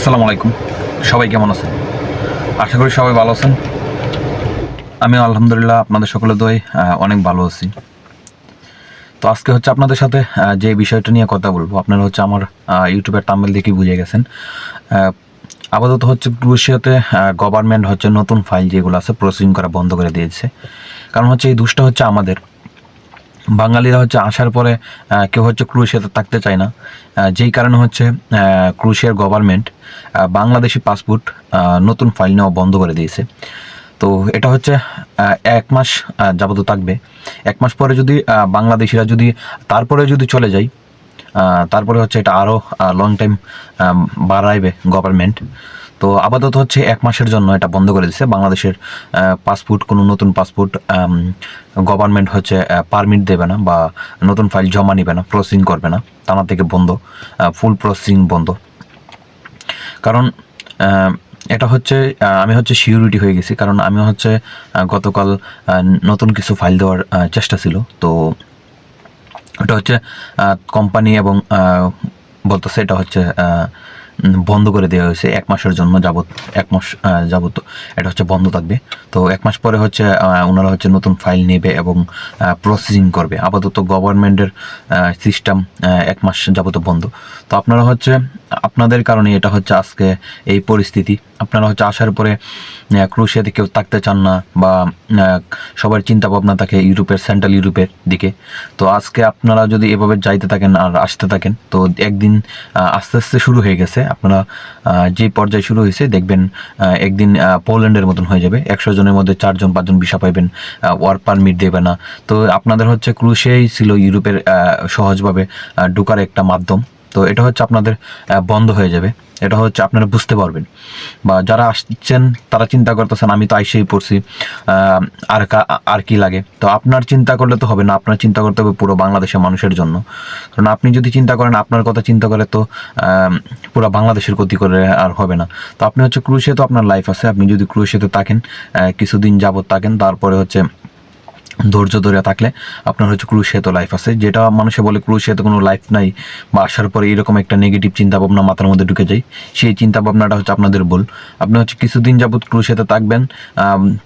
আসসালামু আলাইকুম। সবাই কেমন আছেন? আশা করি সবাই ভালো আছেন। আমি আলহামদুলিল্লাহ আপনাদের সকলে দোয়াই অনেক ভালো আছি। তো আজকে হচ্ছে আপনাদের সাথে যে বিষয়টা নিয়ে কথা বলব, আপনারা হচ্ছে আমার ইউটিউবের তামিল দেখে বুঝে গেছেন। আপাতত হচ্ছে ক্রুশিয়াতে গভর্নমেন্ট হচ্ছে নতুন ফাইল যেগুলো আছে প্রসেসিং করা বন্ধ করে দিয়েছে। কারণ হচ্ছে এই দুষ্টা হচ্ছে আমাদের। বাঙালিরা হচ্ছে আসার পরে কেউ হচ্ছে ক্রুশিয়াতে থাকতে চায় না। যেই কারণে হচ্ছে ক্রুশিয়ার গভর্নমেন্ট বাংলাদেশি পাসপোর্ট নতুন ফাইল নেওয়া বন্ধ করে দিয়েছে। তো এটা হচ্ছে এক মাস যাবত থাকবে। এক মাস পরে যদি বাংলাদেশিরা যদি তারপরে যদি চলে যায় তারপরে হচ্ছে এটা আরও লং টাইম বাড়াইবে গভর্নমেন্ট তো আপাতত হচ্ছে এক মাসের জন্য এটা বন্ধ করে দিচ্ছে বাংলাদেশের পাসপোর্ট, কোনো নতুন পাসপোর্ট গভর্নমেন্ট হচ্ছে পারমিট দেবে না বা নতুন ফাইল জমা নিবে না প্রসেসিং করবে না। থানা থেকে বন্ধ ফুল প্রসেসিং বন্ধ। কারণ এটা হচ্ছে আমি হচ্ছে সিউরিটি হয়ে গেছি। কারণ আমি হচ্ছে গতকাল নতুন কিছু ফাইল দেওয়ার চেষ্টা ছিল। তো এটা হচ্ছে কোম্পানি এবং বলতেছে এটা হচ্ছে বন্ধ করে দেওয়া হয়েছে। এক মাসের জন্য যাবত এক মাস যাবত এটা হচ্ছে বন্ধ থাকবে। তো এক মাস পরে হচ্ছে ওনারা হচ্ছে নতুন ফাইল নেবে এবং প্রসেসিং করবে। আপাতত গভর্নমেন্টের সিস্টেম এক মাস যাবত বন্ধ। তো আপনারা হচ্ছে, আপনাদের কারণে এটা হচ্ছে আজকে এই পরিস্থিতি। আপনারা হচ্ছে আসার পরে ক্রুশিয়াতে কেউ থাকতে চান না বা সবার চিন্তা ভাবনা থাকে ইউরোপের সেন্ট্রাল ইউরোপের দিকে। তো আজকে আপনারা যদি এভাবে যাইতে থাকেন আর আসতে থাকেন, তো একদিন আস্তে আস্তে শুরু হয়ে গেছে। আপনারা যে পর্যায়ে শুরু হয়েছে, দেখবেন একদিন পোল্যান্ডের মতন হয়ে যাবে। একশো জনের মধ্যে চারজন, পাঁচজন ভিসা পাইবেন ওয়ার্ক পারমিট দেবে না। তো আপনাদের হচ্ছে ক্রুশেই ছিল ইউরোপের সহজভাবে ঢুকার একটা মাধ্যম। তো এটা হচ্ছে আপনাদের বন্ধ হয়ে যাবে। এটা হচ্ছে আপনারা বুঝতে পারবেন। বা যারা আসছেন, তারা চিন্তা করতেছেন, আমি তো আইসেই পড়ছি আর আর কি লাগে। তো আপনার চিন্তা করলে তো হবে না, আপনার চিন্তা করতে হবে পুরো বাংলাদেশের মানুষের জন্য। কারণ আপনি যদি চিন্তা করেন, আপনার কথা চিন্তা করে তো পুরো বাংলাদেশের ক্ষতি করে আর হবে না। তো আপনি হচ্ছে ক্রুশে তো আপনার লাইফ আছে, আপনি যদি ক্রুশেতে থাকেন কিছুদিন যাবত থাকেন, তারপরে হচ্ছে ধৈর্য ধরে থাকলে আপনার হচ্ছে ক্রুশিয়াতে লাইফ আছে। যেটা মানুষে বলে ক্রুশিয়াতে কোনো লাইফ নাই বা আসার পরে এরকম একটা নেগেটিভ চিন্তা ভাবনা মাথার মধ্যে ঢুকে যায়, সেই চিন্তা ভাবনাটা হচ্ছে আপনাদের ভুল। আপনি হচ্ছে কিছুদিন যাবত ক্রুশিয়াতে থাকবেন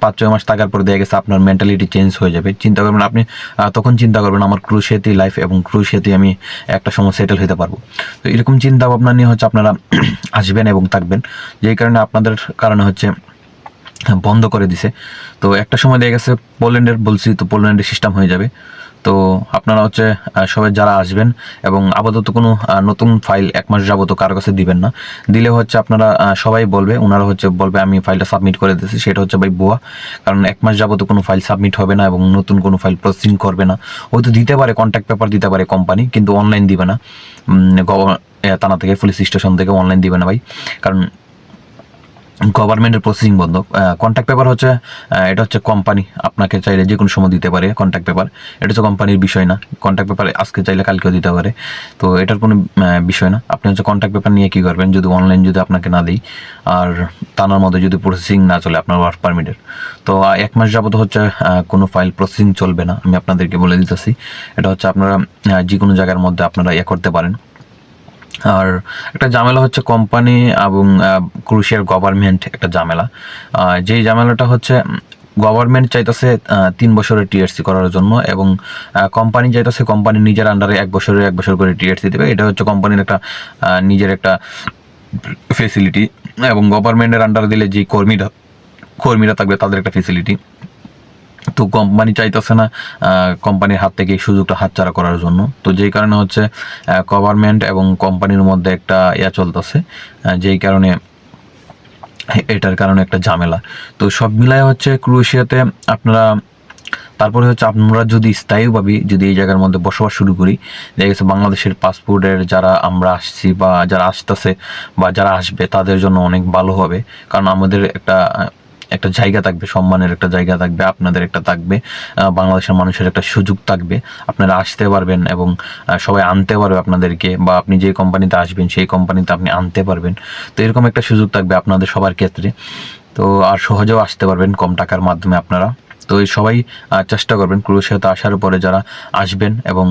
পাঁচ ছয় মাস থাকার পরে দেখা গেছে আপনার মেন্টালিটি চেঞ্জ হয়ে যাবে। চিন্তা করবেন আপনি তখন চিন্তা করবেন আমার ক্রুশিয়াতেই লাইফ এবং ক্রুশিয়াতে আমি একটা সময় সেটেল হতে পারব। তো এরকম চিন্তা ভাবনা নিয়ে হচ্ছে আপনারা আসবেন এবং থাকবেন। যেই কারণে আপনাদের কারণে হচ্ছে বন্ধ করে দিছে। তো একটা সময় দেখা গেছে পোল্যান্ডের, বলছি তো পোল্যান্ডের সিস্টেম হয়ে যাবে। তো আপনারা হচ্ছে সবাই যারা আসবেন এবং আপাতত কোনো নতুন ফাইল এক মাস যাবত কারও কাছে দিবেন না। দিলে হচ্ছে আপনারা সবাই বলবে ওনারা হচ্ছে বলবে, আমি ফাইলটা সাবমিট করে দিয়েছি, সেটা হচ্ছে ভাই বুয়া কারণ এক মাস যাবত কোনো ফাইল সাবমিট হবে না এবং নতুন কোনো ফাইল প্রসেসিং করবে না। হয়তো দিতে পারে কন্ট্যাক্ট পেপার দিতে পারে কোম্পানি কিন্তু অনলাইন দিবে না। থানা থেকে পুলিশ স্টেশন থেকে অনলাইন দিবে না ভাই। কারণ গভর্নমেন্টের প্রসেসিং বন্ধ। কন্ট্যাক্ট পেপার হচ্ছে এটা হচ্ছে কোম্পানি আপনাকে চাইলে যে কোনো সময় দিতে পারে কন্ট্যাক্ট পেপার এটা হচ্ছে কোম্পানির বিষয় না। কন্ট্যাক্ট পেপার আজকে চাইলে কালকেও দিতে পারে। তো এটার কোনো বিষয় না। আপনি হচ্ছে কন্ট্যাক্ট পেপার নিয়ে কী করবেন? যদি অনলাইন যদি আপনাকে না দিই, আর তানার মধ্যে যদি প্রসেসিং না চলে আপনার ওয়ার্ক পারমিটের তো এক মাস যাবত হচ্ছে কোনো ফাইল প্রসেসিং চলবে না। আমি আপনাদেরকে বলে দিতেছি। এটা হচ্ছে আপনারা যে কোনো জায়গার মধ্যে আপনারা ইয়ে করতে পারেন। আর একটা ঝামেলা হচ্ছে কোম্পানি এবং ক্রুশিয়ার গভর্নমেন্ট একটা ঝামেলা। যেই ঝামেলাটা হচ্ছে গভর্নমেন্ট চাইতেছে তিন বছরের টিআরসি করার জন্য এবং কোম্পানি চাইতেছে কোম্পানি নিজের আন্ডারে এক বছরের এক বছর করে টিআরসি দেবে। এটা হচ্ছে কোম্পানির একটা নিজের একটা ফেসিলিটি এবং গভর্নমেন্টের আন্ডারে দিলে যে কর্মীরা কর্মীরা থাকবে তাদের একটা ফেসিলিটি তো কোম্পানি চাইতেছে না কোম্পানির হাত থেকে এই সুযোগটা হাতছাড়া করার জন্য। তো যেই কারণে হচ্ছে গভর্নমেন্ট এবং কোম্পানির মধ্যে একটা ইয়া চলতেছে যেই কারণে এটার কারণে একটা ঝামেলা। তো সব মিলায় হচ্ছে ক্রোয়েশিয়াতে আপনারা, তারপরে হচ্ছে আমরা যদি স্থায়ীভাবে যদি এই জায়গার মধ্যে বসবাস শুরু করি, দেখা গেছে বাংলাদেশের পাসপোর্টের যারা আমরা আসছি বা যারা আসতেছে বা যারা আসবে, তাদের জন্য অনেক ভালো হবে। কারণ আমাদের একটা একটা জায়গা থাকবে, সম্মানের একটা জায়গা থাকবে, আপনাদের একটা থাকবে বাংলাদেশের মানুষের একটা সুযোগ থাকবে। আপনারা আসতে পারবেন এবং সবাই আনতে পারবে আপনাদেরকে বা আপনি যে কোম্পানিতে আসবেন সেই কোম্পানিতে আপনি আনতে পারবেন। তো এরকম একটা সুযোগ থাকবে আপনাদের সবার ক্ষেত্রে। তো আর সহজেও আসতে পারবেন কম টাকার মাধ্যমে আপনারা। তো এই সবাই চেষ্টা করবেন ক্রোয়েশিয়াতে আসার পরে যারা আসবেন এবং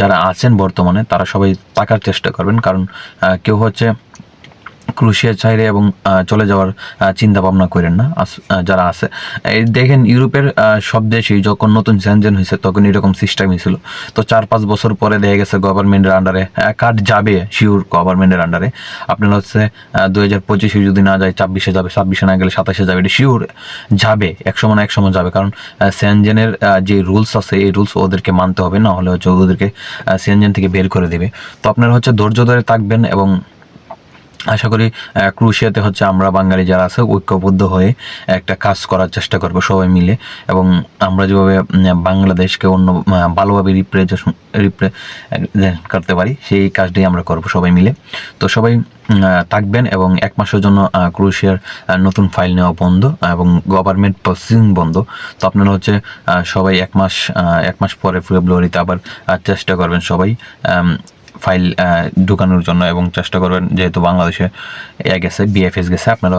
যারা আছেন বর্তমানে, তারা সবাই থাকার চেষ্টা করবেন। কারণ কেউ হচ্ছে ক্রুশিয়া চাইরে এবং চলে যাওয়ার চিন্তা ভাবনা করেন না। যারা আছে দেখেন ইউরোপের সব দেশেই যখন নতুন সেনজেন হয়েছে, তখন এরকম সিস্টেমই ছিল। তো চার পাঁচ বছর পরে দেখা গেছে গভর্নমেন্টের আন্ডারে কার্ড যাবে শিওর গভর্নমেন্টের আন্ডারে আপনার হচ্ছে দু হাজার পঁচিশে যদি না যায়, ছাব্বিশে যাবে, ছাব্বিশে না গেলে সাতাশে যাবে, এটা শিওর যাবে এক সময় না এক সময় যাবে। কারণ সেনজেনের যে রুলস আছে, এই রুলস ওদেরকে মানতে হবে, না হলে হচ্ছে ওদেরকে সেনজেন থেকে বের করে দেবে। তো আপনারা হচ্ছে ধৈর্য ধরে থাকবেন এবং আশা করি ক্রুশিয়াতে হচ্ছে আমরা বাঙালি যারা আছে, ঐক্যবদ্ধ হয়ে একটা কাজ করার চেষ্টা করব সবাই মিলে। এবং আমরা যেভাবে বাংলাদেশকে অন্য ভালোভাবে রিপ্রেজেশন রিপ্রে করতে পারি, সেই কাজটাই আমরা করব সবাই মিলে। তো সবাই থাকবেন এবং এক মাসের জন্য ক্রুশিয়ার নতুন ফাইল নেওয়া বন্ধ এবং গভর্নমেন্ট প্রসেসিং বন্ধ। তো আপনারা হচ্ছে সবাই এক মাস এক মাস পরে ফেব্রুয়ারিতে আবার চেষ্টা করবেন সবাই ফাইল ঢুকানোর জন্য এবং চেষ্টা করবেন, যেহেতু বাংলাদেশে এ গেছে বিএফএস গেছে, আপনারা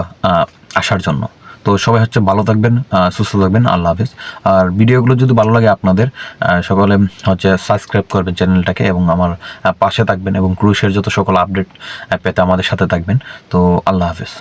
আসার জন্য। তো সবাই হচ্ছে ভালো থাকবেন সুস্থ থাকবেন, আল্লাহ হাফিজ। আর ভিডিওগুলো যদি ভালো লাগে আপনাদের সকলে হচ্ছে সাবস্ক্রাইব করবেন চ্যানেলটাকে এবং আমার পাশে থাকবেন এবং ক্রুশের যত সকল আপডেট পেতে আমাদের সাথে থাকবেন। তো আল্লাহ হাফিজ।